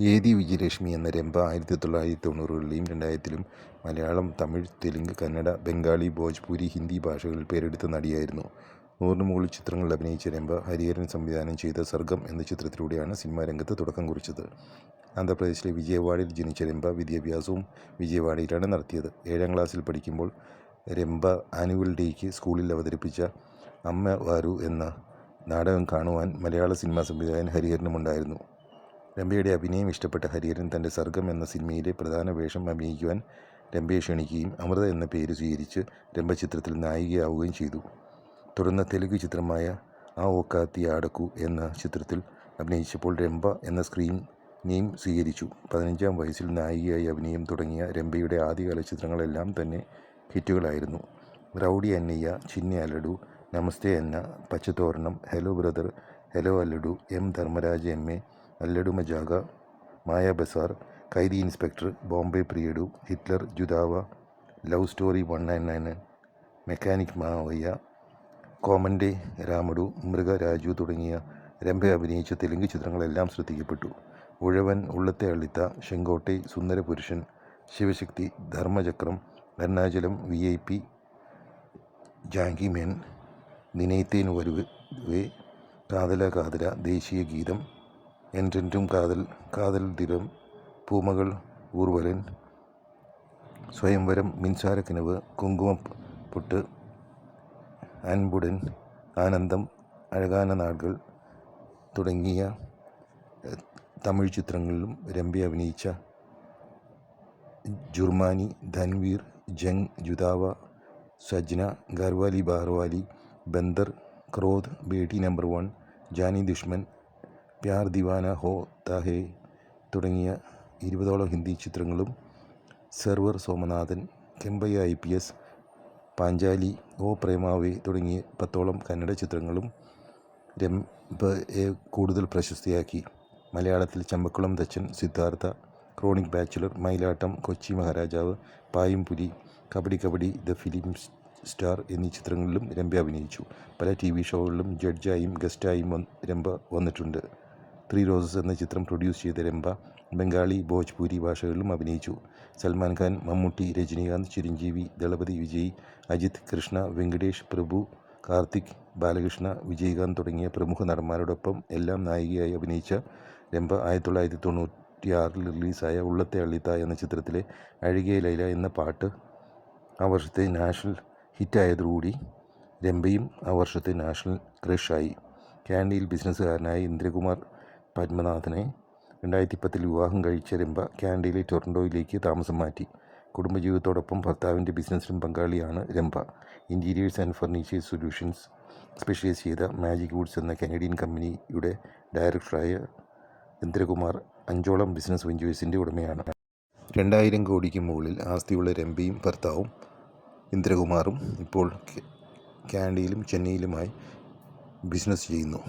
ഏതി വിജയലക്ഷ്മി എന്ന രംഭ ആയിരത്തി തൊള്ളായിരത്തി തൊണ്ണൂറുകളിലെയും രണ്ടായിരത്തിലും മലയാളം തമിഴ് തെലുങ്ക് കന്നഡ ബംഗാളി ഭോജ്പുരി ഹിന്ദി ഭാഷകളിൽ പേരെടുത്ത നടിയായിരുന്നു. നൂറിന് മുകളിൽ ചിത്രങ്ങളിൽ അഭിനയിച്ച രംഭ ഹരിഹരൻ സംവിധാനം ചെയ്ത സർഗം എന്ന ചിത്രത്തിലൂടെയാണ് സിനിമാ രംഗത്ത് തുടക്കം കുറിച്ചത്. ആന്ധ്രാപ്രദേശിലെ വിജയവാഡയിൽ ജനിച്ച രംഭ വിദ്യാഭ്യാസവും വിജയവാഡയിലാണ് നടത്തിയത്. ഏഴാം ക്ലാസ്സിൽ പഠിക്കുമ്പോൾ രംഭ ആനുവൽ ഡേക്ക് സ്കൂളിൽ അവതരിപ്പിച്ച അമ്മ വാരു എന്ന നാടകം കാണുവാൻ മലയാള സിനിമാ സംവിധായകൻ ഹരിഹരനുമുണ്ടായിരുന്നു. രംഭയുടെ അഭിനയം ഇഷ്ടപ്പെട്ട ഹരിഹരൻ തന്റെ സർഗം എന്ന സിനിമയിലെ പ്രധാന വേഷം അഭിനയിക്കുവാൻ രംഭയെ ക്ഷണിക്കുകയും അമൃത എന്ന പേര് സ്വീകരിച്ച് രമ്പ ചിത്രത്തിൽ നായികയാവുകയും ചെയ്തു. തുടർന്ന് തെലുങ്ക് ചിത്രമായ ആ ഓക്കാത്തി ആടക്കു എന്ന ചിത്രത്തിൽ അഭിനയിച്ചപ്പോൾ രമ്പ എന്ന സ്ക്രീൻ നെയിം സ്വീകരിച്ചു. പതിനഞ്ചാം വയസ്സിൽ നായികയായി അഭിനയം തുടങ്ങിയ രമ്പയുടെ ആദ്യകാല ചിത്രങ്ങളെല്ലാം തന്നെ ഹിറ്റുകളായിരുന്നു. റൗഡി അന്നയ്യ ചിന്നി അലഡു നമസ്തേ എന്ന Pachathoranam hello brother hello Alludu M Dharmaraja M A Alludu ജാഗ Maya Bazar Khaidi inspector Bombay Priyudu Hitler ജുദാവ love story one nine nine mechanic Mavayya കോമന്റെ Ramudu Mrugaraju തുടങ്ങിയ രംഭ അഭിനയിച്ച തെലുങ്ക് ചിത്രങ്ങളെല്ലാം ശ്രദ്ധിക്കപ്പെട്ടു. Uzhavan Ullathai Allitha Sengottai Sundarapurushan Sivasakthi Dharmachakram Arunachalam V I P ജാങ്കിമേൻ നിനയത്തേൻ വരുവേ കാതല കാതല ദേശീയ ഗീതം എന്റെന്റും കാതൽ കാതൽ ദിനം പൂമകൾ ഊർവലൻ സ്വയംവരം മിൻസാരക്കിനവ് പൊട്ട് അൻപുടൻ ആനന്ദം അഴകാന നാടുകൾ തുടങ്ങിയ തമിഴ് ചിത്രങ്ങളിലും രമ്പി അഭിനയിച്ച ജുർമാനി ധൻവീർ ജംഗ് ജുദാവ സജ്ന ഗർവാലി ബാർവാലി ബന്ദർ ക്രോധ് ബേട്ടി നമ്പർ വൺ ജാനി ദുഷ്മൻ പ്യാർ ദിവാന ഹോ താഹേ തുടങ്ങിയ ഇരുപതോളം ഹിന്ദി ചിത്രങ്ങളും server Somanathan Kempaiah I P S Panchali ഓ പ്രേമാവേ തുടങ്ങിയ പത്തോളം കന്നഡ ചിത്രങ്ങളും രംഭയെ കൂടുതൽ പ്രശസ്തിയാക്കി. മലയാളത്തിൽ Champakulam Thachan Siddhartha chronic bachelor Mayilattam Kochi Maharajavu Paayum Puli Kabaddi Kabaddi the film star എന്നീ ചിത്രങ്ങളിലും രംഭ അഭിനയിച്ചു. പല ടി വി ഷോകളിലും ജഡ്ജായും ഗസ്റ്റായും രംഭ വന്നിട്ടുണ്ട്. ത്രീ റോസസ് എന്ന ചിത്രം പ്രൊഡ്യൂസ് ചെയ്ത രംഭ ബംഗാളി ഭോജ്പൂരി ഭാഷകളിലും അഭിനയിച്ചു. സൽമാൻ ഖാൻ മമ്മൂട്ടി രജനീകാന്ത് ചിരഞ്ജീവി ദളപതി വിജയ് അജിത് കൃഷ്ണ വെങ്കടേഷ് പ്രഭു കാർത്തിക് ബാലകൃഷ്ണ വിജയകാന്ത് തുടങ്ങിയ പ്രമുഖ നടന്മാരോടൊപ്പം എല്ലാം നായികയായി അഭിനയിച്ച രംഭ ആയിരത്തി തൊള്ളായിരത്തി തൊണ്ണൂറ്റിയാറിൽ റിലീസായ ഉള്ളത്തെ അള്ളിത്ത എന്ന ചിത്രത്തിലെ അഴുകിയ ലൈല എന്ന പാട്ട് ആ വർഷത്തെ നാഷണൽ ഹിറ്റായതോടുകൂടി രംഭയും ആ വർഷത്തെ നാഷണൽ ക്രഷായി. കാൻഡിയിൽ ബിസിനസ്സുകാരനായ ഇന്ദ്രകുമാർ പത്മനാഥനെ രണ്ടായിരത്തി പത്തിൽ വിവാഹം കഴിച്ച രംഭ കാനഡയിലെ ടൊറൻഡോയിലേക്ക് താമസം മാറ്റി. കുടുംബജീവിതത്തോടൊപ്പം ഭർത്താവിന്റെ ബിസിനസ്സിലും പങ്കാളിയാണ് Rambha. Interiors and furnitures solutions specialise ചെയ്ത മാജിക് വുഡ്സ് എന്ന കനേഡിയൻ കമ്പനിയുടെ ഡയറക്ടറായ ഇന്ദ്രകുമാർ അഞ്ചോളം ബിസിനസ് വെഞ്ചേഴ്സിന്റെ ഉടമയാണ്. രണ്ടായിരം കോടിക്ക് മുകളിൽ ആസ്തിയുള്ള രംഭയും ഭർത്താവും ഇന്ദ്രകുമാറും ഇപ്പോൾ കാനഡയിലും ചെന്നൈയിലുമായി ബിസിനസ് ചെയ്യുന്നു.